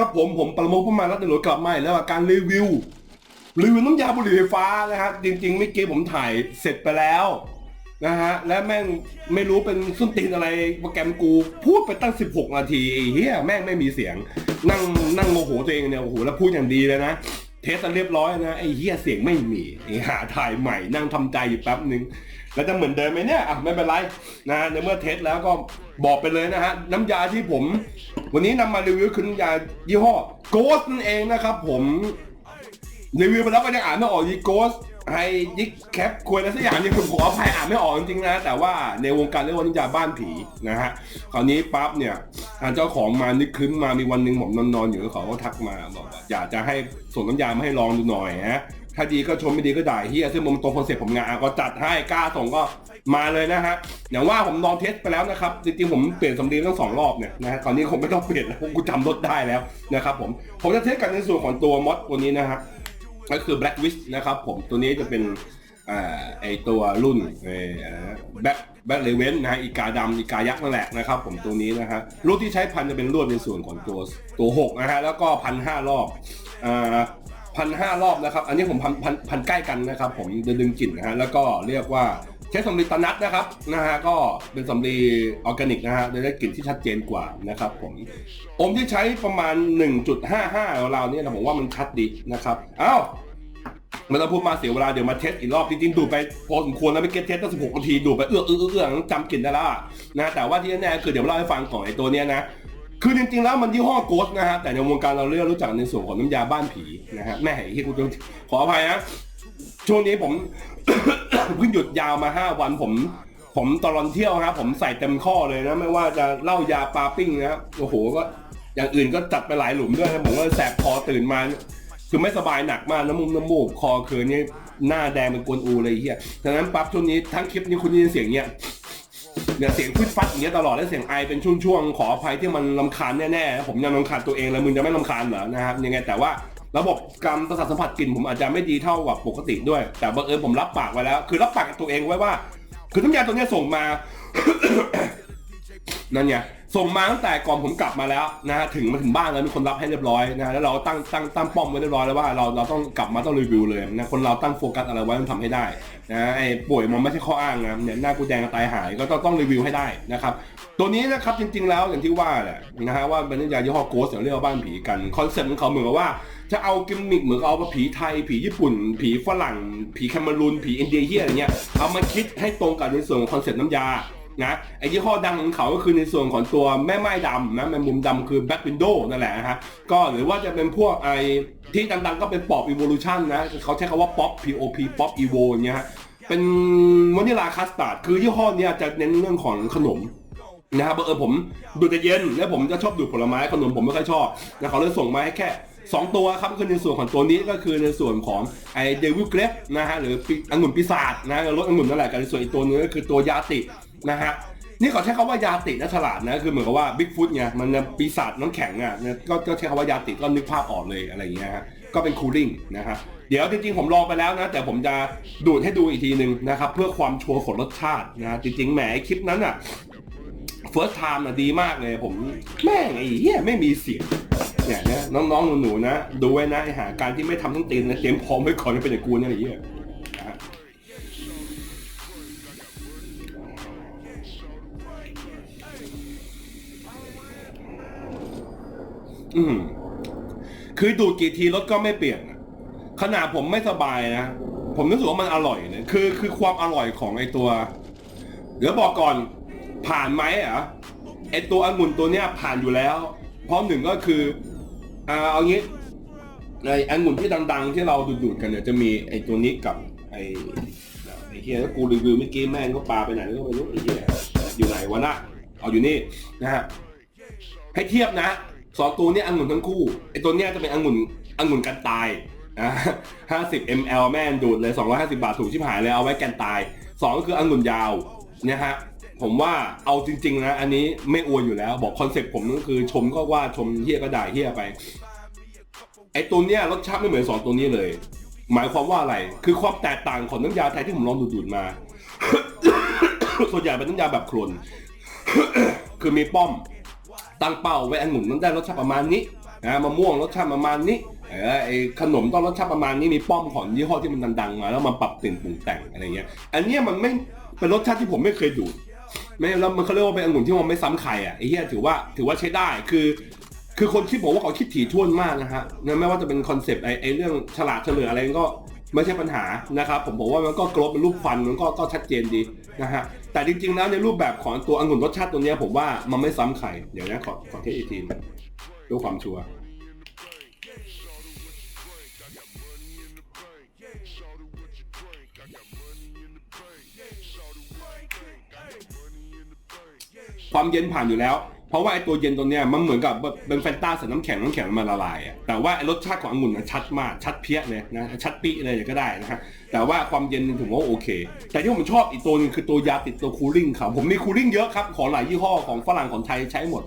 ครับผมผมประโมทพมารัตน์หลวงกลับมาอีกแล้วกับการรีวิวรีวิวน้ำยาบุหรี่ไฟฟ้านะฮะจริงๆเมื่อกี้ผมถ่ายเสร็จไปแล้วนะฮะและแม่งไม่รู้เป็นส้นตีนอะไรโปรแกรมกูพูดไปตั้ง 16 นาทีเหี้ยแม่งไม่มีเสียง นั่งนั่งโมโหตัวเองเนี่ยโอ้โหแล้วพูดอย่างดีเลยนะ เทสันเรียบร้อยนะไอ้เหี้ยเสียงไม่มีหาถ่ายใหม่นั่งทำใจอยู่แป๊บนึง แล้วจะเหมือนเดิมไหมเนี่ยอะไม่เป็นไรนะในเมื่อเทสแล้วก็บอกไปเลยนะฮะน้ำยาที่ผม วันนี้นำมารีวิวคือน้ำยายี่ห้อ Ghost นั่นเองนะครับผมรีวิวไปแล้วก็ยังอ่านไม่ออกยี Ghost ไฮยิกแคปควยอะไรสักอย่างนี่ผมขออภัยอ่านไม่ออกจริงๆนะ แต่ว่าในวงการเรียกว่าน้ยาบ้านผีนะฮะคราวนี้ปั๊บเนี่ยทางเจ้าของมานึกครึ้มมามีวันหนึ่งผมนอนๆอยู่เขาก็ทักมาบอกว่าอยากจะให้ส่งน้ำยามาให้ลองดูหน่อยฮะ ถ้าดีก็ชมไม่ดีก็ด่าเฮียซึ่งมันตรงคอนเซ็ปต์ผมงานก็จัดให้กล้าส่งก็มาเลยนะฮะอย่างว่าผมลองเทสไปแล้วนะครับจริงๆผมเปลี่ยนสำลีทั้งสองรอบเนี่ยนะฮะตอนนี้คงไม่ต้องเปลี่ยนแล้วกูจำรถได้แล้วนะครับผมผมจะเทสกันในส่วนของตัวมอดตัวนี้นะฮะก็คือ Black Wish นะครับผมตัวนี้จะเป็นอไอตัวรุ่นแบ็คแบ็คเลเวนนะฮะอีกาดำอีกายักษ์นั่นแหละนะครับผมตัวนี้นะฮะรุ่นที่ใช้พันจะเป็นรุ่นในส่วนของตัวตัวหกนะฮะแล้วก็พันห้ารอบอ่า พันห้ารอบนะครับ อันนี้ผมพันพันพันใกล้กันนะครับ ผมจะดึงกลิ่นนะฮะแล้วก็เรียกว่าใช้สำลีตะนัดนะครับนะฮะก็เป็นสำลีออร์แกนิกนะฮะจะได้กลิ่นที่ชัดเจนกว่านะครับผมอมที่ใช้ประมาณ 1.55ราเนี่ยนะผมว่ามันชัดดีนะครับอ้าวไมันต้องพูดมาเสียเวลาเดี๋ยวมาเทสอีกรอบจริงๆดูไปพอสมควรแล้วไม่เก็ตเทสตั้ง16นาทีดูไปเอื้อเอื้อเอื้อจำกลิ่นได้ละนะแต่ว่าที่แน่ๆคือเดี๋ยวเล่าให้ฟังก่อนไอ้ตัวเนี้ยนะ คือจริงๆแล้วมันยี่ห้อโกสนะฮะแต่ในวงการเราเรียกรู้จักในส่วนของน้ำยาบ้านผีนะฮะแม่ที่กูจขออภัยนะช่วงนี้ผม เพิ่งหยุดยาวมา5วันผม ผมตลอดเที่ยวครับ ผมใส่เต็มข้อเลยนะ ไม่ว่าจะเหล้ายาปลาปิ้งนะโอ้โหก็อย่างอื่นก็จัดไปหลายหลุมด้วยนะผมก็แสบคอตื่นมา คือไม่สบายหนักมากน้ำมูกน้ำมูกคอเคืนนี่หน้าแดงเป็นกวนอูเลยเฮียฉะนั้นปั๊บช่วงนี้ทั้งคลิปนี้คุณได้ยินเสียงเนี้ย เนี่ยเสียงฟึดฟัดอย่างเงี้ยตลอดแล้วเสียงไอเป็นช่วงๆขออภัยที่มันลำคาญแน่ๆผมยังลำคาญตัวเองแล้วมึงจะไม่ลำคาญเหรอนะครับยังไงแต่ว่าระบบกรรมประสาทสัมผัสกลิ่นผมอาจจะไม่ดีเท่ากับปกติด้วย แต่บังเอิญผมรับปากไว้แล้ว คือรับปากกับตัวเองไว้ว่า คือน้ำยาตัวเนี้ยส่งมา นั่นไงส่งมาตั้งแต่ก่อนผมกลับมาแล้วนะฮะถึงมาถึงบ้านแล้วมีคนรับให้เรียบร้อยนะฮะแล้วเราตั้งตั้งตั้งป้อมไว้เรียบร้อยแล้วว่าเราเราต้องกลับมาต้องรีวิวเลยนะคนเราตั้งโฟกัสอะไรไว้ต้องทำให้ได้นะไอ้ป่วยมันไม่ใช่ข้ออ้างนะเนี่ยหน้ากูแดงตายหายก็ต้องต้องรีวิวให้ได้นะครับตัวนี้นะครับจริง ๆ แล้วอย่างที่ว่าแหละนะฮะว่าเป็นยายยี่ห้อโกสเรียกว่าบ้านผีกันคอนเซ็ปต์ของเขาเหมือนกับว่าจะเอากิมมิคเหมือนเอาผีไทย ผีญี่ปุ่น ผีฝรั่ง ผีแคมารูนผีอินเดียเฮียอะไรเงี้ยเอามาคิดให้ตรงกับในส่วนของคอนเซ็ปต์น้ำยา นะไอ้ยี่ห้อดังของเขาก็คือในส่วนของตัวแม่ไม้ดำนะแมงมุมดำคือแบ็ k วินโด w นั่นแหละนะฮะก็หรือว่าจะเป็นพวกไอ้ที่ดังๆก็เป็นป๊อปอีโวลูชันนะเขาใช้คำว่าป๊อป POP ป๊อปอีโวเงี้ยฮะเป็นวานิลาคัสตาร์ดคือยี่ห้อเนี้ยจะเน้นเรื่องของขนมนะครับเออผมดูดแต่เย็นแล้วผมจะชอบดูผลไม้ขนมผมไม่ค่อยชอบนะเขาเลยส่งมาให้แค่ 2 ตัวครับคือในส่วนของตัวนี้ก็คือในส่วนของไอเดวิลเกรฟนะฮะหรือปีองุ่นปีศาจนะรสองุ่นนั่นแหละกับในส่วนอีกตัวนึงก็คือตัวยาติ นะฮะนี่เขาใช้คำว่ายาติดนะฉลาดนะคือเหมือนกับว่าบิ๊กฟุตไงมันปีศาจน้ำแข็งอะเนี่ยก็ก็ใช้คำว่ายาติดก็นึกภาพออกเลยอะไรอย่างเงี้ยฮะก็เป็นคูลิ่งนะฮะเดี๋ยวจริงๆผมลองไปแล้วนะ แต่ผมจะดูดให้ดูอีกทีหนึ่งนะครับ เพื่อความชัวร์ของรสชาตินะจริงๆแหมคลิปนั้นอะเฟิร์สไทม์น่ะดีมากเลย ผมแม่งไอ้เหี้ยไม่มีเสียงเนี่ยนะน้องๆหนูๆนะ ดูไว้นะไอ้หาการที่ไม่ทำทั้งตีนนะเตรียมพร้อมไว้ก่อนจะเป็นอย่างกูเนี่ยไอ้เหี้ย อืมคือดูดกี่ทีรถก็ไม่เปลี่ยนอะขนาดผมไม่สบายนะ ผมรู้สึกว่ามันอร่อยเนี่ยคือคือความอร่อยของไอตัว เดี๋ยวบอกก่อนผ่านไหมอะไอตัวองุ่นตัวเนี้ยผ่านอยู่แล้ว เพราะหนึ่งก็คืออ่าเอางี้ไอองุ่นที่ดัง ๆ ที่เราดูดๆกันเนี่ยจะมีไอตัวนี้กับไอไอเฮียวกูรีวิวเมื่อกี้แม่งก็ปลาไปไหนก็ไม่รู้ไอเฮียอยู่ไหนวะนะเอาอยู่นี่นะฮะให้เทียบนะ สองตัวเนี้องุ่นทั้งคู่ไอตัวเนี้ยจะเป็นองุ่นองุ่นกันตายนะ50 ml แม่งดูดเลย250บาทถูกชิบหายเลยเอาไว้กันตายสองก็คือองุ่นยาวเนี่ยฮะผมว่าเอาจริง ๆ นะ อันนี้ไม่อวยอยู่แล้ว บอกคอนเซ็ปต์ผมก็คือชมก็ว่าชมเฮียก็ด่าเฮียไป ไอตัวเนี้ยรสชาติไม่เหมือนสองตัวนี้เลย หมายความว่าอะไร คือความแตกต่างของน้ำยาไทยที่ผมลองดูดๆมา ส่วนใหญ่เป็นน้ำยาแบบโคลนคือมีป้อม ตั้งเป้าไว้องุ่นนั้นได้รสชาติประมาณนี้นะมะม่วงรสชาติประมาณนี้เออไอขนมต้องรสชาติประมาณนี้มีป้อมของยี่ห้อที่มันดังๆมาแล้วมาปรับเปลี่ยนปรุงแต่งอะไรเงี้ย อันเนี้ยมันไม่เป็นรสชาติที่ผมไม่เคยดูดไม่แล้วมันเขาเรียกว่าเป็นองุ่นที่มันไม่ซ้ำใครอะไอ้เหี้ยถือว่าถือว่าใช้ได้คือ คือคนคิดผมว่าเขาคิดถี่ถ้วนมากนะฮะไม่ว่าจะเป็นคอนเซปต์ไอ้ไอ้เรื่องฉลาดเฉลืออะไรก็ ไม่ใช่ปัญหานะครับผมบอกว่ามันก็กรอบเป็นรูปควันมันก็ก็ชัดเจนดีนะฮะแต่จริงๆแล้วในรูปแบบของตัวองุ่นรสชาติตัวนี้ผมว่ามันไม่ซ้ำใครเดี๋ยวนะขอขอเทสอีกทีนะดูความชัวร์ความเย็นผ่านอยู่แล้ว เพราะว่าไอ้ตัวเย็นตัวเนี้ยมันเหมือนกับเป็นแฟนตาใส่น้ำแข็งน้ำแข็งมันละลายอะแต่ว่าไอ้รสชาติขององุ่นนชัดมากชัดเพี้ยเลยนะชัดปีเลยก็ได้นะฮะแต่ว่าความเย็นถือว่าโอเค แต่ที่ผมชอบอีกตัวนึงคือตัวยาติดตัวคูลิ่งครับผมมีคูลิ่งเยอะครับของหลายยี่ห้อของฝรั่งของไทยใช้หมด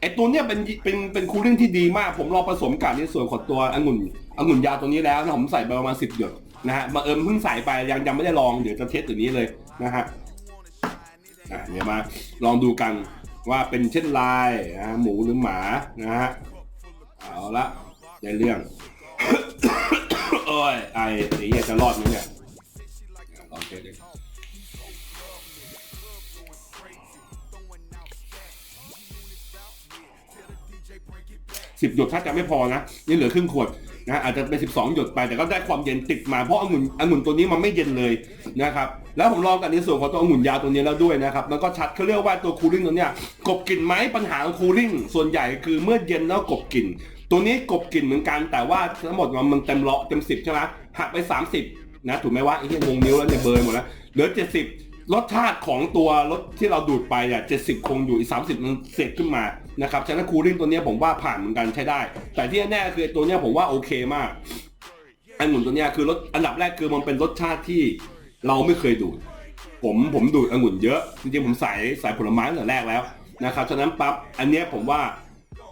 ไอ้ตัวเนี้ยเป็นเป็นเป็นคูลิ่งที่ดีมาก ผมลองผสมกับในส่วนของตัวองุ่นองุ่นยาตัวนี้แล้วนะผมใส่ไปประมาณสิบหยดนะฮะบังเอิญเพิ่งใส่ไปยังยังไม่ได้ลองเดี๋ยวจะเทสตัวนี้เลยนะฮะอะเดี๋ยวมาลองดูกัน ว่าเป็นเช่นไรนะหมูหรือหมานะฮะเอาละในเรื่องโอ้ยไอไอ้เหี้ยจะรอดไหมเนี่ยลองเทสดิสิบหยดถ้าจะไม่พอนะนี่เหลือครึ่งขวดนะอาจจะเป็น12หยดไปแต่ก็ได้ความเย็นติดมาเพราะองุ่นองุ่นตัวนี้มันไม่เย็นเลย นะครับแล้วผมลองกันในส่วนของตัวองุ่นยาตัวนี้แล้วด้วยนะครับมันก็ชัดเขาเรียกว่าตัวคูลิ่งตัวเนี้ยกบกลิ่นไหมปัญหาของคูลิ่งส่วนใหญ่คือเมื่อเย็นแล้วกบกลิ่นตัวนี้กบกลิ่นเหมือนกันแต่ว่าทั้งหมดมันเต็มเลาะเต็มสิบใช่ไหมหักไป 30 นะถูกไหมว่าไอ้ที่วงนิ้วแล้วเนี่ยเบยหมดแล้วเหลือ 70 รสชาติของตัวรสที่เราดูดไปอะ70คงอยู่อีก30มันเสกขึ้นมานะครับฉะนั้นคูลิ่งตัวนี้ผมว่าผ่านเหมือนกันใช้ได้ แต่ที่แน่คือตัวเนี้ยผมว่าโอเคมากไอ้หมุนตัวเนี้ยคือรสอันดับแรกคือมันเป็นรสชาติที่ เราไม่เคยดูด ผมผมดูดองุ่นเยอะ จริงๆผมใส่ใส่ผลไม้ตั้งแต่แรกแล้วนะครับฉะนั้นปั๊บอันเนี้ยผมว่า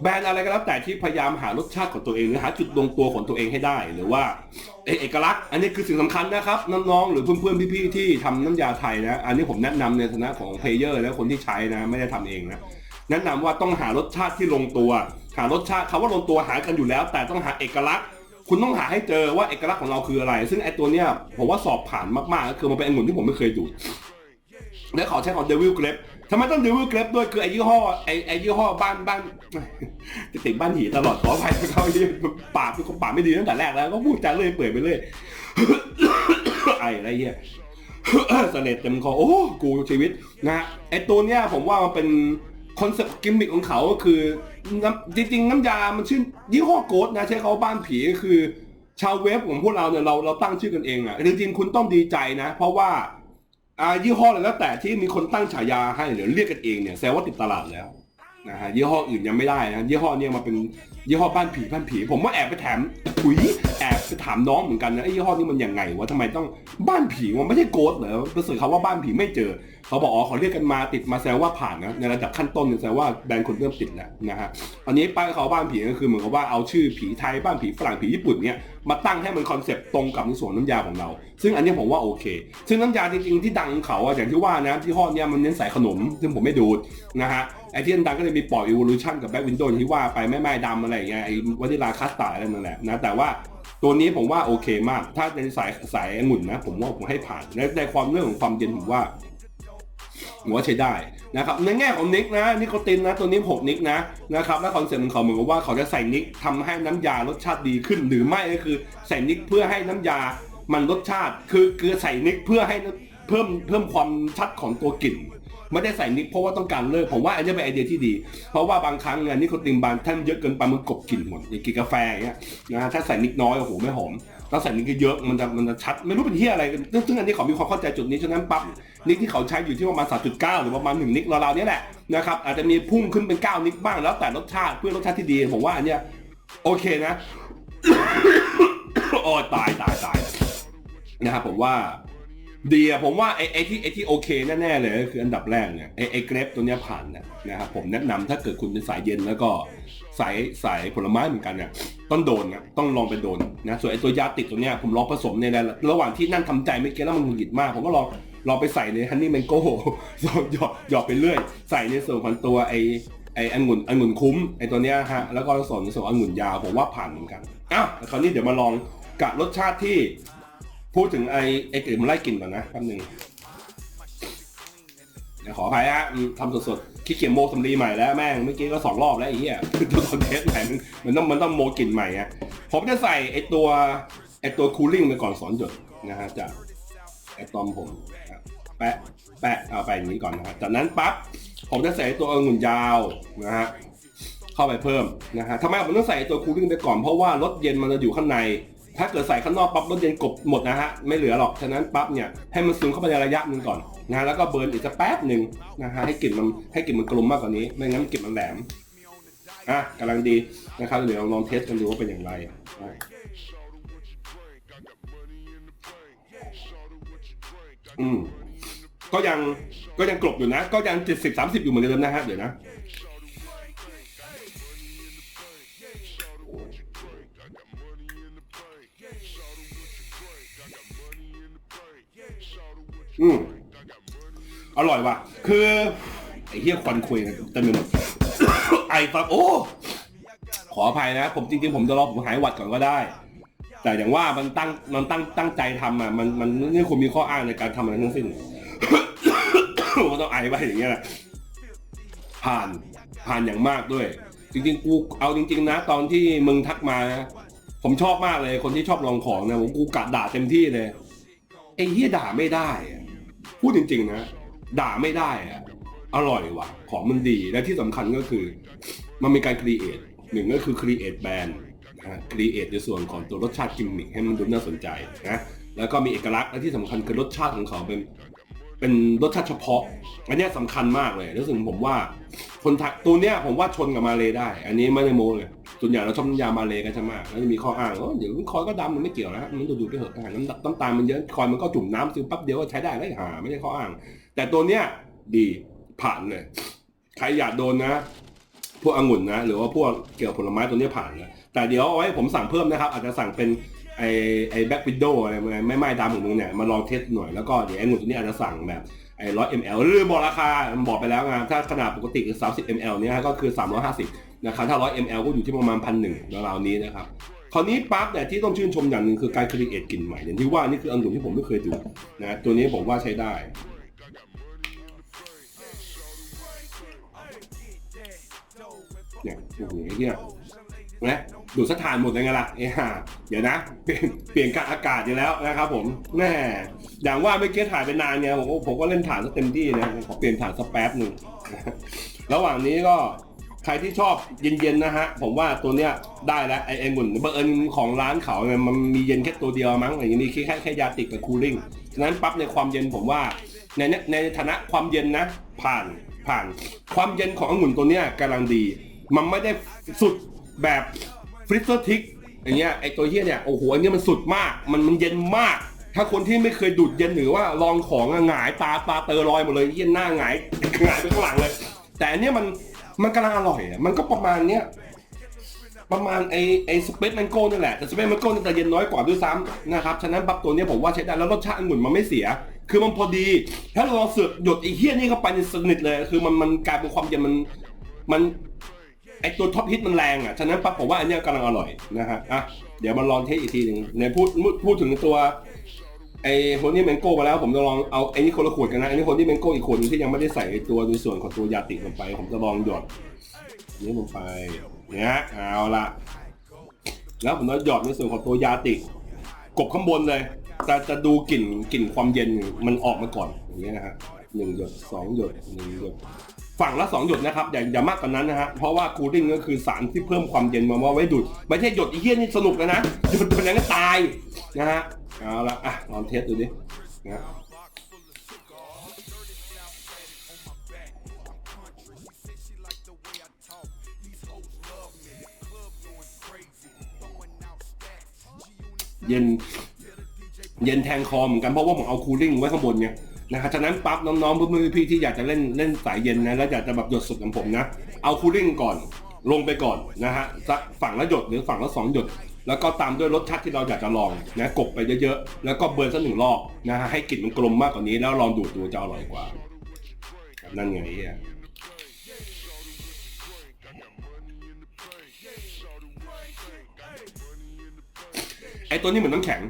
แบรนด์อะไรก็แล้วแต่ที่พยายามหารสชาติของตัวเองหรือหาจุดลงตัวของตัวเองให้ได้ หรือว่าเอเอกลักษณ์ อันนี้คือสิ่งสำคัญนะครับน้องๆหรือเพื่อนๆพี่ๆที่ทำน้ำยาไทยนะอันนี้ผมแนะนำในฐานะของเพลเยอร์และคนที่ใช้นะไม่ได้ทำเองนะแนะนำว่าต้องหารสชาติที่ลงตัว หารสชาติคำว่าลงตัวหากันอยู่แล้ว แต่ต้องหาเอกลักษณ์ คุณต้องหาให้เจอว่าเอกลักษณ์ของเราคืออะไร ซึ่งไอ้ตัวเนี้ยผมว่าสอบผ่านมากๆก็คือมันเป็นองุ่นที่ผมไม่เคยดูดและขอใช้ของเดวิลเกรปทำไมต้องเดวิลเกรปด้วยคือไอ้ยี่ห้อไอ้ไอ้ยี่ห้อบ้านบ้านจะติดบ้านหีตลอดขออภัยเขาที่ปากเป็นคนปากไม่ดีตั้งแต่แรกแล้วก็พูดจาเรื่อยเปื่อยไปเรื่อยไอ้ไรเงี้ยเสน่ห์เต็มคอโอ้กูชีวิตนะไอ้ตัวเนี้ยผมว่ามันเป็นคอนเซ็ปต์กิมมิคของเขาก็คือ น้ำจริง ๆ น้ำยา มันชื่อยี่ห้อโกดนะใช้เขาบ้านผีก็คือ ชาวเว็บของพวกเราเนี่ยเราเราตั้งชื่อกันเองอะจริงๆคุณต้องดีใจนะ เพราะว่าอ่ายี่ห้ออะไรแล้วแต่ที่มีคนตั้งฉายาให้หรือเรียกกันเองเนี่ยแสดงว่าติดตลาดแล้วนะฮะยี่ห้ออื่นยังไม่ได้นะยี่ห้อเนี้มาเป็นยี่ห้อบ้านผีบ้านผี ผมว่าแอบไปถามถุยแอบไปถามน้องเหมือนกันนะไอ้ยี่ห้อนี้มันยังไงวะทำไมต้องบ้านผีมันไม่ใช่โกดเหรอไปเสิร์ชคำว่าบ้านผีไม่เจอ เขาบอกอ๋อเขาเรียกกันมาติดมาแซวว่าผ่านนะในระดับขั้นต้นแซวว่าแบรนด์คนเริ่มติดแล้วนะฮะอันนี้ป้ายเขาบ้านผีก็คือเหมือนกับว่าเอาชื่อผีไทยบ้านผีฝรั่งผีญี่ปุ่นเนี่ยมาตั้งให้มันคอนเซปต์ตรงกับในส่วนน้ำยาของเรา ซึ่งอันนี้ผมว่าโอเค ซึ่งน้ำยาจริงๆที่ดังของเขาอะอย่างที่ว่านะที่ห้อเนี้ยมันเน้นใส่ขนม ซึ่งผมไม่ดูดนะฮะไอ้ที่ดังก็เลยมีปล่อย evolution กับ back window ที่ว่าไปแม่ไม้ดำอะไรอย่างเงี้ยไอ้วานิลาคัสตาร์อะไรนั่นแหละนะแต่ว่าตัวนี้ผมว่าโอเคมาก ถ้าในสายสายองุ่นนะ ผมว่าผมให้ผ่านและในความเรื่องของความเย็นผมว่า ผมว่าใช้ได้นะครับในแง่ของนิกนะนิโคตินนะตัวนี้ 6 นิกนะนะครับและคอนเซ็ปต์ของเขาเหมือนกับว่าเขาจะใส่นิกทำให้น้ำยารสชาติดีขึ้น หรือไม่ก็คือใส่นิกเพื่อให้น้ำยามันรสชาติ คือคือใส่นิกเพื่อให้เพิ่มเพิ่มความชัดของตัวกลิ่นไม่ได้ใส่นิกเพราะว่าต้องการเลิกผมว่าอันนี้เป็นไอเดียที่ดี เพราะว่าบางครั้งเนี่ยนิโคตินบางท่านเยอะเกินไปมันกบกลิ่นหมดอย่างกินกาแฟอย่างเงี้ยนะถ้าใส่นิกน้อยโอ้โหไม่หอมต้องใส่นิกเยอะมันจะมันจะชัด ไม่รู้เป็นที่อะไรซึ่งซึ่งอันนี้เขามีความเข้าใจจุดนี้ฉะนั้นปั๊บ นิกที่เขาใช้อยู่ที่ประมาณ 3.9 หรือประมาณ 1 นิกราวๆเนี้แหละนะครับอาจจะมีพุ่งขึ้นเป็น 9 นิกบ้างแล้วแต่รสชาติเพื่อรสชาติที่ดี ผมว่าอันเนี้ยโอเคนะโอ้ตายตายตายนะครับผมว่าดีอะผมว่าไอ้ไอ้ที่ไอ้ที่โอเคแน่ๆเลยก็คืออันดับแรกเนี่ยไอ้ไอ้เกรฟตัวเนี้ยผ่านนะนะครับผมแนะนำถ้าเกิดคุณเป็นสายเย็นแล้วก็สายสายผลไม้เหมือนกันเนี่ยต้องโดนนะต้องลองไปโดนนะส่วนไอ้ตัวยาติดตัวเนี้ยผมลองผสมในระหว่างที่นั่งทำใจไม่เก็ตแล้วมันหงุดหงิดมากผมก็ลอง ลองไปใส่ในฮันนี่แมงโก้หยอดหยอดไปเรื่อย ใส่ในส่วนของตัวไอไอ้องุ่นองุ่นคุ้มไอตัวเนี้ยฮะแล้วก็ส่วนส่วนองุ่นยาวผมว่าผ่านเหมือนกันอ้าวคราวนี้เดี๋ยวมาลองกะรสชาติที่พูดถึงไอไอ้กลิ่นมันไล่กลิ่นก่อนนะแป๊บนึงเดี๋ยวขออภัยฮะทำสดๆขี้เกียจโมสำลีใหม่แล้วแม่งเมื่อกี้ก็สองรอบแล้วไอ้เหี้ยตัวคอนเทสต์ใหม่มันต้องมันต้องโมกลิ่นใหม่ไงผมจะใส่ไอ้ตัวไอ้ตัวคูลิ่งไปก่อนสอนหยดนะฮะจากไอ้ตอมผม แปะแปะเอาไปอย่างนี้ก่อนนะฮะจากนั้นปั๊บผมจะใส่ตัวองุ่นยาวนะฮะเข้าไปเพิ่มนะฮะทำไมผมต้องใส่ตัวคูลิ่งไปก่อนเพราะว่ารสเย็นมันจะอยู่ข้างใน ถ้าเกิดใส่ข้างนอกปั๊บรสเย็นกบหมดนะฮะไม่เหลือหรอกฉะนั้นปั๊บเนี่ยให้มันซึมเข้าไปในระยะหนึ่งก่อนนะแล้วก็เบิร์นอีกสักแป๊บหนึ่งนะฮะให้กลิ่นมันให้กลิ่นมันกลมมากกว่านี้ ไม่งั้นกลิ่นมันแหลมอะกำลังดีนะครับเดี๋ยวลองเทสกันดูว่าเป็นอย่างไรอะอืม ก็ยังก็ยังกลบอยู่นะ ก็ยังเจ็ดสิบสามสิบอยู่เหมือนเดิมนะฮะเดี๋ยวนะอืมอร่อยว่ะ คือ ไอ้เหี้ยควันคุยเต็มไปหมดไอ้ฟังโอ้ ขออภัยนะ ผมจริงๆ ผมจะรอผมหายหวัดก่อนก็ได้ แต่อย่างว่ามันตั้งมันตั้งตั้งใจทำอะ มันมันนี่คุณมีข้ออ้างในการทำอะไรทั้งสิ้น มันต้องไอไปอย่างเงี้ยแหละผ่านผ่านอย่างมากด้วย จริงๆ กูเอาจริง ๆ นะ ตอนที่มึงทักมานะผมชอบมากเลยคนที่ชอบลองของนะผมกูกะด่าเต็มที่เลยไอ้เหี้ยด่าไม่ได้อะพูดจริง ๆ นะ ด่าไม่ได้อะอร่อยว่ะ ของมันดีและที่สำคัญก็คือ มันมีการครีเอทหนึ่งก็คือครีเอทแบรนด์นะครีเอทในส่วนของตัวรสชาติกิมมิคให้มันดูน่าสนใจนะแล้วก็มีเอกลักษณ์และที่สำคัญคือรสชาติของเขาเป็น เป็นรสชาติเฉพาะ อันเนี้ยสำคัญมากเลยรู้สึกผมว่า คนไทยตัวเนี้ยผมว่าชนกับมาเลยได้ อันนี้ไม่ได้โม้เลยส่วนใหญ่เราชอบน้ำยามาเลยกันใช่ไหมแล้วจะมีข้ออ้างว่าเดี๋ยวคอยก็ดำมันไม่เกี่ยวนะมันดูดูไปเถอะอาหารน้ำน้ำตาลมันเยอะคอยมันก็จุ่มน้ำซึมปั๊บเดียวก็ใช้ได้แล้วหาไม่ใช่ข้ออ้าง แต่ตัวเนี้ยดีผ่านเลยใครอยากโดนนะ พวกองุ่นนะ หรือว่าพวกเกี่ยวกับผลไม้ตัวเนี้ยผ่านนะแต่เดี๋ยวเอาไว้ผมสั่งเพิ่มนะครับ อาจจะสั่งเป็น ไอไอแบ็กวิดโดอะไรไม่ไม่ดำของมึงเนี่ยมาลองเทสหน่อยแล้วก็เดี๋ยวไองุ่นตัวนี้อาจจะสั่งแบบไอ้ร้อยมลหรือบอกราคาบอกไปแล้วไงถ้าขนาดปกติคือ 30 ml เนี่ยก็คือ 350 นะครับ ถ้า 100 ml ก็อยู่ที่ประมาณพันหนึ่งราวๆนี้นะครับ คราวนี้ปั๊บเนี่ยที่ต้องชื่นชมอย่างหนึ่งคือการครีเอทกลิ่นใหม่อย่างที่ว่านี่คือองุ่นที่ผมไม่เคยดื่มนะตัวนี้ผมว่าใช้ได้เนี่ยโอ้โหไอ้เนี่ยนะ ดูดสถานหมดเลยไงล่ะเอ้ห่าเดี๋ยวนะ เปลี่ยนเปลี่ยนการอากาศอยู่แล้วนะครับผมแม่อย่างว่าไม่เกี้ถ่ายไปนานไงผมก็ผมก็เล่นฐานซะเต็มที่นะขอเปลี่ยนฐานสักแป๊บหนึ่งระหว่างนี้ก็ใครที่ชอบเย็นๆนะฮะ ผมว่าตัวเนี้ยได้แล้วไอเอ็นบุนเบอร์เอิญของร้านเขาเนี่ยมันมีเย็นแค่ตัวเดียวมั้งอย่างนี้แค่แค่แค่ยาติดกับคูลิ่งฉะนั้นปั๊บในความเย็นผมว่าในในในฐานะความเย็นนะ ผ่านผ่าน ความเย็นขององุ่นตัวเนี้ยกำลังดี มันไม่ได้สุดแบบ ฟริตเตอร์ทิกอย่างเงี้ยไอตัวเฮียเนี่ยโอ้โหอันนี้มันสุดมากมันมันเย็นมาก ถ้าคนที่ไม่เคยดูดเย็นหรือว่าลองของอะหงายตาตาเตอลอยหมดเลยเฮียหน้าหงายหงายไปข้างหลังเลย แต่อันเนี้ยมันมันกำลังอร่อยอะมันก็ประมาณเนี้ยประมาณไอไอสเปซแมงโก้นี่แหละแต่สเปซแมงโก้นี่จะเย็นน้อยกว่าด้วยซ้ำนะครับฉะนั้นปั๊บตัวเนี้ยผมว่าใช้ได้แล้วรสชาติองุ่นมันไม่เสีย คือมันพอดี ถ้าเราลองเสือกหยดไอเฮี้ยนี่เข้าไปในสนิทเลย คือมันมันกลายเป็นความเย็นมันมัน ไอตัวท็อปฮิตมันแรงอะ ฉะนั้นปั๊บผมว่าอันเนี้ยกำลังอร่อยนะฮะอะเดี๋ยวมาลองเทสอีกทีหนึ่งเนี่ยพูดพูดถึงตัวไอโฮนี่แมงโก้มาแล้วผมจะลองเอาไอนี่คนละขวดกันนะไอนี่โฮนี่แมงโก้อีกขวดนึงที่ยังไม่ได้ใส่ไอตัวในส่วนของตัวยาติลงไป ผมจะลองหยดนี้ลงไปเนี่ยเอาละแล้วผมจะหยอดในส่วนของตัวยาติกกบข้างบนเลยแต่จะดูกลิ่นกลิ่นความเย็นมันออกมาก่อนอย่างเงี้ยนะฮะหนึ่งหยดสองหยดหนึ่งหยด ฝั่งละสองหยดนะครับ อย่าอย่ามากกว่านั้นนะฮะ เพราะว่าคูลิ่งก็คือสารที่เพิ่มความเย็นมาว่าไว้ดูด ไม่ใช่หยดอีเหี้ยนี่สนุกเลยนะ หยดตัวนั้นก็ตายนะฮะ เอาละอะลองเทสดูดินะเย็น เย็นแทงคอเหมือนกันเพราะว่าผมเอาคูลิ่งไว้ข้างบนไง นะครับฉะนั้นปั๊บน้องๆเพื่อพี่ที่อยากจะเล่นเล่นสายเย็นนะแล้วอยากจะแบบหยดสุดกับผมนะ เอาคูลิ่งก่อนลงไปก่อนนะฮะสักฝั่งละหยดหรือฝั่งละสองหยด แล้วก็ตามด้วยรสชาติที่เราอยากจะลองนะกบไปเยอะๆ แล้วก็เบิร์นสักหนึ่งรอบนะฮะให้กลิ่นมันกลมมากกว่านี้แล้วลองดูดดูจะอร่อยกว่า นั่นไงอ่ยไอตัวนี้เหมือนน้ำแข็ง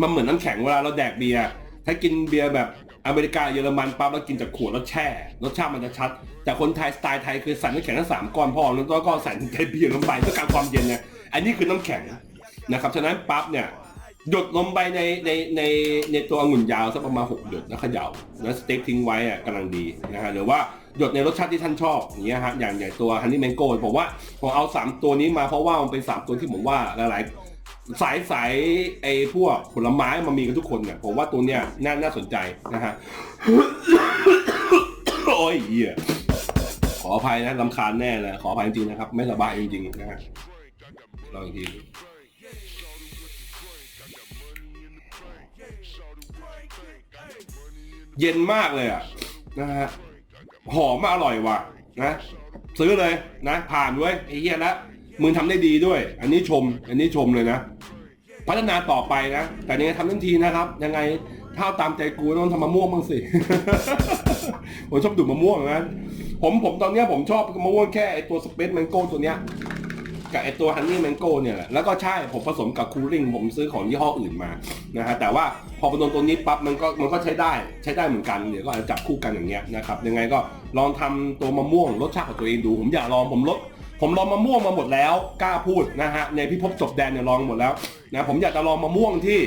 มันเหมือนน้ำแข็งเวลาเราแดกเบียร์ ถ้ากินเบียร์แบบอเมริกาเยอรมันปั๊บแล้วกินจากขวดแล้วแช่รสชาติมันจะชัด แต่คนไทยสไตล์ไทยคือใส่น้ำแข็งทั้งสามก้อนพอแล้วก็ใส่ใจเบียร์ลงไปเพื่อการความเย็นเนี่ยอันนี้คือน้ำแข็งนะครับฉะนั้นปั๊บเนี่ยหยดลงไปในในในในตัวองุ่นยาวสักประมาณ6หยดแล้วเขย่าแล้วสเต็กทิ้งไว้อะกำลังดีนะฮะหรือว่าหยดในรสชาติที่ท่านชอบอย่างเงี้ยฮะอย่างอย่ตัวฮันนี่แมงโก้ผมว่าผมเอา 3 ตัวนี้มาเพราะว่ามันเป็น 3 ตัวที่ผมว่าหลาย สายสายไอ้พวกผลไม้มันมีกันทุกคนเนี่ยผมว่าตัวเนี้ยน่าน่าสนใจนะฮะ โอ้ยเหี้ยขออภัยนะลำคาญแน่เลยขออภัยจริงๆนะครับ ไม่สบายจริงๆนะฮะลองอีกทีเย็นมากเลยอะนะฮะหอมมาอร่อยว่ะนะซื้อเลยนะ ผ่านเว้ยไอ้เหี้ยละมึงทำได้ดีด้วย อันนี้ชม อันนี้ชมเลยนะ พัฒนาต่อไปนะ แต่ยังไงทำทันทีนะครับ ยังไงถ้าเอาตามใจกูต้องทำมะม่วงบ้างสิ ผมชอบดูมะม่วงนะผมผมตอนเนี้ยผมชอบมะม่วงแค่ไอตัวสเปซแมงโก้ตัวเนี้ยกับไอตัวฮันนี่แมงโก้เนี่ยแหละแล้วก็ใช่ผมผสมกับคูลิ่งผมซื้อของยี่ห้ออื่นมานะฮะแต่ว่าพอผสมตัวนี้ปั๊บมันก็มันก็ใช้ได้ใช้ได้เหมือนกันเดี๋ยวก็อาจจะจับคู่กันอย่างเงี้ยนะครับยังไงก็ลองทำตัวมะม่วงรสชาติของตัวเองดู ผมอยากลองผมลด ผมลองมะม่วงมาหมดแล้วกล้าพูดนะฮะในพิภพจบแดนเนี่ยลองหมดแล้วนะผมอยากจะลองมะม่วงที่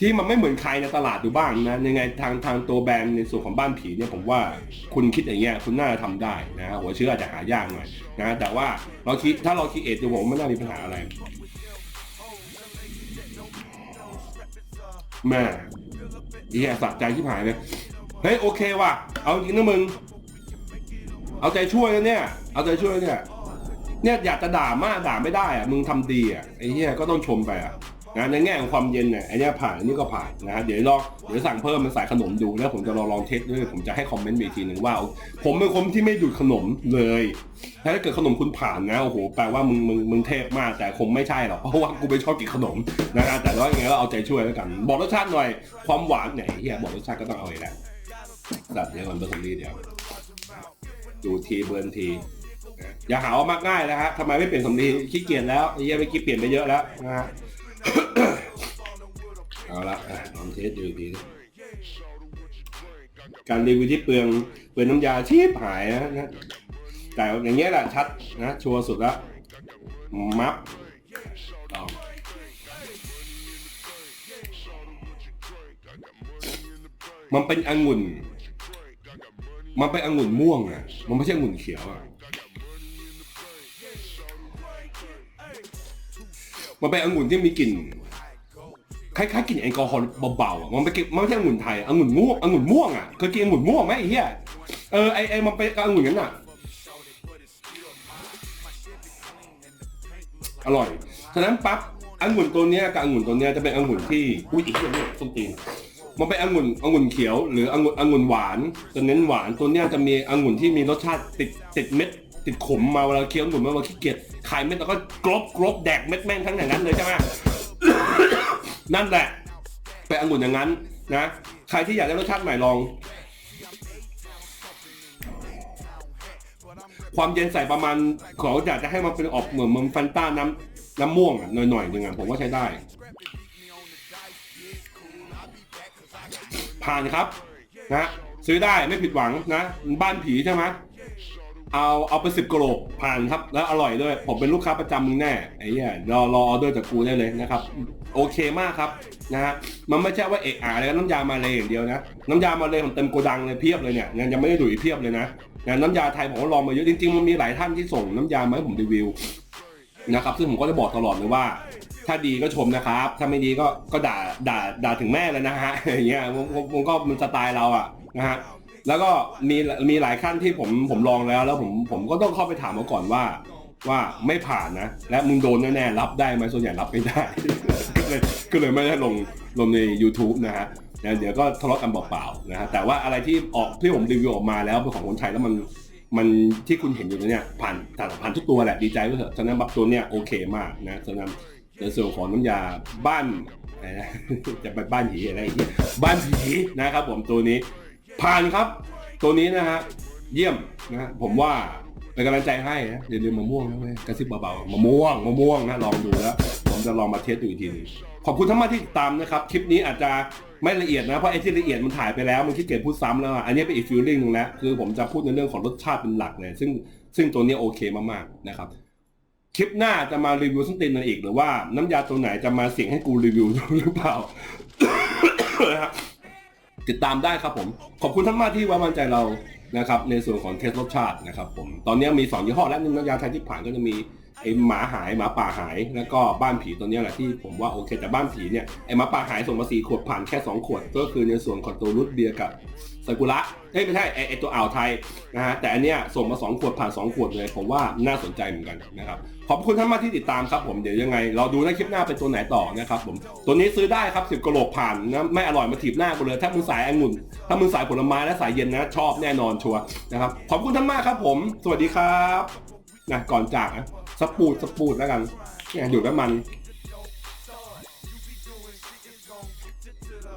ที่มันไม่เหมือนใครในตลาดดูบ้างนะยังไงทางทางตัวแบรนด์ในส่วนของบ้านผีเนี่ยผมว่าคุณคิดอย่างเงี้ยคุณน่าจะทำได้นะฮะหัวเชื้ออาจจะหายากหน่อยนะแต่ว่าเราคิดถ้าเราคิดเอทดูผมไม่น่ามีปัญหาอะไรแม่เฮียสะใจที่หายเลยเฮ้ยโอเคว่ะเอาจริงนะมึง เอาใจช่วยนะเนี่ย เอาใจช่วยเนี่ย เนี่ยอยากจะด่ามากด่าไม่ได้อะมึงทำดีอะไอ้เหี้ยก็ต้องชมไปอะนะในแง่ของความเย็นเนี่ยไอ้เนี่ยผ่านอันนี้ก็ผ่านนะฮะเดี๋ยวลองเดี๋ยวสั่งเพิ่มเป็นสายขนมดูแล้วผมจะลองลองเทสด้วยผมจะให้คอมเมนต์อีกทีหนึ่งว่า ผมเป็นคนที่ไม่ดูดขนมเลยถ้าเกิดขนมคุณผ่านนะโอ้โหแปลว่ามึงมึงมึงเทพมากแต่คงไม่ใช่หรอกเพราะว่ากูไม่ชอบกินขนมนะฮะแต่ว่ายังไงก็เอาใจช่วยแล้วกัน บอกรสชาติหน่อยความหวานไหนเฮียบอกรสชาติก็ต้องเอาอีกแล้วดัดเดี๋ยวก่อนผสมดีเดียวดูทีเบิร์นที อย่าหาว่ามากง่ายนะฮะทำไมไม่เปลี่ยนสำลีขี้เกียจแล้วไอ้เหี้ยเมื่อกี้เปลี่ยนไปเยอะแล้วนะฮะเอาละลองเทสดูอีการรีวิวที่เปลืองเปลืองน้ำยาชีพหายนะนะแต่อย่างเงี้ยแหละชัดนะชัวร์สุดล้วมัฟลองมันเป็นองุ่น มันเป็นองุ่นม่วงอะ มันไม่ใช่องุ่นเขียวอะ มันเป็นองุ่นที่มีกลิ่นคล้ายๆกลิ่นแอลกอฮอล์เบาๆอะมันเป็นกลิ่นมันไม่ใช่องุ่นไทยองุ่นม่วงองุ่นม่วงอะเคยกินองุ่นม่วงไหมไอ้เหี้ยเออไอไอมันเป็นองุ่นนั้นอะอร่อยฉะนั้นปั๊บองุ่นตัวเนี้ยกับองุ่นตัวเนี้ยจะเป็นองุ่นที่อุ้ยอีกเรื่องส้มตีนมันเป็นองุ่นองุ่นเขียว หรือองุ่นองุ่นหวานจะเน้นหวานตัวเนี้ยจะมีองุ่นที่มีรสชาติติดติดเม็ด ติดขมมาเวลาเคี้ยวองุ่มาเวลาขี้เกียจขายเม็ดแล้วก็กรบกรบแดกเม็ดแม่งทั้งอย่างนั้นเลยใช่ไหมนั่นแหละเป็นองุ่นอย่างนั้นนะใครที่อยากได้รสชาติใหม่ลอง ความเย็นใส่ประมาณขออยากจะให้มันเป็นออกเหมือนมันฟันต้าน้ำน้ำม่วงอะหน่อยๆยังไงผมว่าใช้ได้ ผ่านครับนะซื้อได้ไม่ผิดหวังนะ บ้านผีใช่ไหม เอาเอาไปสิบกะโลผ่านครับ แล้วอร่อยด้วย ผมเป็นลูกค้าประจำมึงแน่ไอ้เหี้ยรอรอออเดอร์จากกูได้เลยนะครับ โอเคมากครับนะฮะมันไม่ใช่ว่าเอะอะอะไรน้ำยามาเลยอย่างเดียวนะ น้ำยามาเลยผมเต็มโกดังเลยเพียบเลยเนี่ยยังไม่ได้ดูอีกเพียบเลยนะนะน้ำยาไทยผมก็ลองมาเยอะจริงๆมันมีหลายท่านที่ส่งน้ำยามาให้ผมรีวิวนะครับซึ่งผมก็จะบอกตลอดเลยว่า ถ้าดีก็ชมนะครับ ถ้าไม่ดีก็ก็ด่าด่าด่าถึงแม่เลยนะฮะอย่างเงี้ยมผมผมก็มันสไตล์เราอะนะฮะ แล้วก็มีมีหลายขั้นที่ผมผมลองแล้วแล้วผมผมก็ต้องเข้าไปถามเขาก่อนว่า ว่าไม่ผ่านนะ และมึงโดนแน่ๆรับได้ไหมส่วนใหญ่รับไม่ได้ ก็เลยก็เลยไม่ได้ลงลงใน YouTube นะฮะเดี๋ยวก็ทะเลาะกันเปล่าๆนะฮะแต่ว่าอะไรที่ออกที่ผมรีวิวออกมาแล้วเป็นของคนไทยแล้วมันมันที่คุณเห็นอยู่เนี่ยผ่านผ่านทุกตัวแหละดีใจด้วยเถอะฉะนั้นบับตัวเนี่ยโอเคมากนะฉะนั้นในส่วนของน้ำยาบ้านอะไรนะจะไปบ้านผีอะไรอีกบ้านผีนะครับผมตัวนี้ ผ่านครับ ตัวนี้นะฮะ เยี่ยมนะฮะผมว่าเป็นกำลังใจให้นะอย่าลืมมะม่วงนะเว้ยกระซิบเบาๆมะม่วงมะม่วงนะลองดูแล้วผมจะลองมาเทสดูอีกทีหนึงขอบคุณทั้งมากที่ติดตามนะครับ คลิปนี้อาจจะไม่ละเอียดนะ เพราะไอ้ที่ละเอียดมันถ่ายไปแล้ว มันขี้เกียจพูดซ้ำแล้วอะอันนี้เป็นอีกฟิลลิ่งหนึงแล้วคือผมจะพูดในเรื่องของรสชาติเป็นหลักเลย ซึ่งซึ่งตัวนี้โอเคมากๆนะครับ คลิปหน้าจะมารีวิวส้นตีนกันอีกหรือว่าน้ำยาตัวไหนจะมาเสี่ยงให้กูรีวิวหรือเปล่านะครับ ติดตามได้ครับผม ขอบคุณทั้งมากที่ไว้วางใจเรานะครับในส่วนของเทสรสชาตินะครับผมตอนนี้มีสองยี่ห้อและหนึ่งน้ำยาไทยที่ผ่านก็จะมีไอหมาหายหมาป่าหาย แล้วก็บ้านผีตัวนี้แหละที่ผมว่าโอเค แต่บ้านผีเนี่ยไอหมาป่าหายส่งมาสี่ขวดผ่านแค่สองขวด ก็คือในส่วนของตัวรุดเบียร์กับซากุระเอ้ยไม่ใช่ไอไอตัวอ่าวไทยนะฮะแต่อันเนี้ยส่งมาสองขวดผ่านสองขวดเลยผมว่าน่าสนใจเหมือนกันนะครับ ขอบคุณท่านมากที่ติดตามครับผมเดี๋ยวยังไง เราดูในคลิปหน้าเป็นตัวไหนต่อนะครับผมตัวนี้ซื้อได้ครับสิบกะโหลกผ่านนะไม่อร่อยมาถีบหน้ากูเลยถ้ามึงสายองุ่นถ้ามึงสายผลไม้และสายเย็นนะชอบแน่นอนชัวร์นะครับขอบคุณท่านมากครับผม สวัสดีครับนะก่อนจากนะสปูดสปูดแล้วกันเนี่ยดูดน้ำมัน